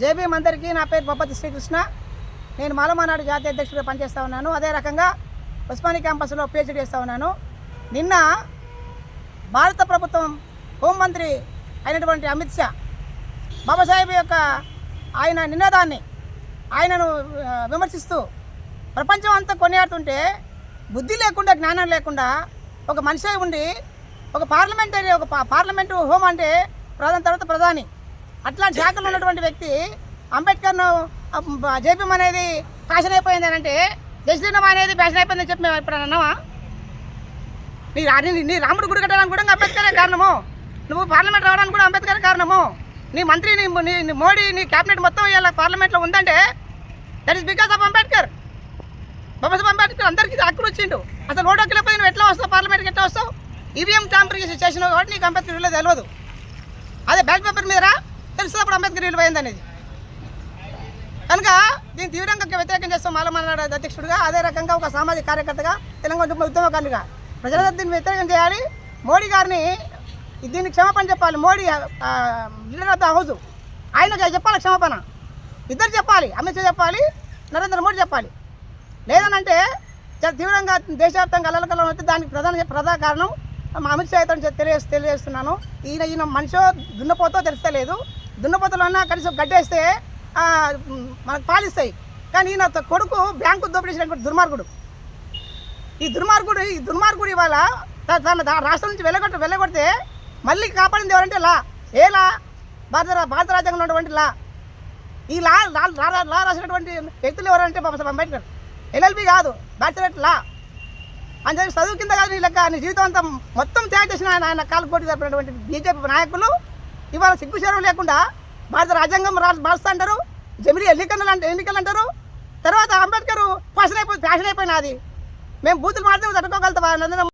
JB అందరికీ నా పేరు బొప్పతి శ్రీకృష్ణ. నేను మాలమానాడు జాతీయ అధ్యక్షుడిగా పనిచేస్తూ ఉన్నాను. అదే రకంగా ఉస్మాని క్యాంపస్లో పిహెచ్డీ చేస్తూ ఉన్నాను. నిన్న భారత ప్రభుత్వం హోంమంత్రి అయినటువంటి అమిత్ షా బాబాసాహెబ్ యొక్క ఆయన నినాదాన్ని ఆయనను విమర్శిస్తూ ప్రపంచం అంతా కొనియాడుతుంటే బుద్ధి లేకుండా జ్ఞానం లేకుండా ఒక మనిషి ఉండి ఒక పార్లమెంటరీ ఒక పార్లమెంటు హోం అంటే ప్రధాని తర్వాత ప్రధాని అట్లాంటి శాఖలు ఉన్నటువంటి వ్యక్తి అంబేద్కర్ను జేపీఎం అనేది ఫ్యాషన్ అయిపోయింది అని అంటే జస్టినం అనేది ఫ్యాషన్ అయిపోయిందని చెప్పి మేము ఇప్పుడు అన్నావా? నీ రా- నీ- రాముడు గుడి కట్టడానికి కూడా అంబేద్కరే కారణము. నువ్వు పార్లమెంట్ రావడానికి కూడా అంబేద్కర్ కారణము. నీ మంత్రి నీ నీ- మోడీ నీ క్యాబినెట్ మొత్తం ఇలా పార్లమెంట్లో ఉందంటే that is because of Ambedkar. Babasaheb Ambedkar అందరికీ హక్కులు వచ్చిండు అసలు ఓటు హక్కులు పోయి నువ్వు ఎట్లా వస్తావు? పార్లమెంట్కి ఎట్లా వస్తావు? ఈవీఎం ట్యాంపరింగ్ చేసినావు కాబట్టి నీకు అంబేద్కర్ తెలియదు. అదే బ్యాలెట్ పేపర్ మీద రా. తెలుస్తుంది అప్పుడు అంబేద్కర్ విలువ అనేది. కనుక దీన్ని తీవ్రంగా వ్యతిరేకం చేస్తాం మాలమానాడు అధ్యక్షుడిగా అదే రకంగా ఒక సామాజిక కార్యకర్తగా తెలంగాణ ఉద్యమ ఉద్యమకారునిగా. ప్రజలందరూ దీన్ని వ్యతిరేకం చేయాలి. మోడీ గారిని దీన్ని క్షమాపణ చెప్పాలి. Modi leader of the house. ఆయనకు చెప్పాలి క్షమాపణ. ఇద్దరు చెప్పాలి. అమిత్ షా చెప్పాలి. నరేంద్ర మోడీ చెప్పాలి. లేదనంటే చాలా తీవ్రంగా దేశవ్యాప్తంగా అల్లకల్లం అయితే దానికి ప్రధాన ప్రధాన కారణం మా అమిత్ షా అయితే తెలియ తెలియజేస్తున్నాను. ఈయన ఈయన మనిషో దున్నపోతో తెలుస్తలేదు. దున్నపోతలో అన్నా కనీసం గడ్డేస్తే మనకు పాలిస్తాయి. కానీ ఈయన కొడుకు బ్యాంకు దోపిడేసినటువంటి దుర్మార్గుడు. ఈ దుర్మార్గుడు ఈ దుర్మార్గుడు ఇవాళ తన రాష్ట్రం నుంచి వెళ్ళగొట్ట వెళ్ళగొడితే మళ్ళీ కాపాడింది ఎవరంటే లా. ఏ లా? భారత భారత రాజ్యాంగంలో ఉన్నటువంటి లా. ఈ లా లా లా రాసినటువంటి వ్యక్తులు ఎవరంటే బాబాసాహెబ్ అంబేద్కర్. ఎల్ఎల్బి కాదు బ్యాచిలర్ లా. అని చెప్పి చదువు కింద కాదు నీ లెక్క నీ జీవితం అంతా మొత్తం త్యాగ చేసిన ఆయన కాలు పోటీ జరిపినటువంటి బీజేపీ నాయకులు ఇవాళ సిగ్గుశరం లేకుండా భారత రాజ్యాంగం రా మారుస్తా అంటారు. జమిలీ ఎన్నికలు అంటే ఎన్నికలు అంటారు. తర్వాత అంబేద్కర్ ఫ్యాషన్ అయిపోయి ఫ్యాషన్ అయిపోయినది. మేము బూతులు మాడితే తట్టుకోగలుగుతాం నరేంద్ర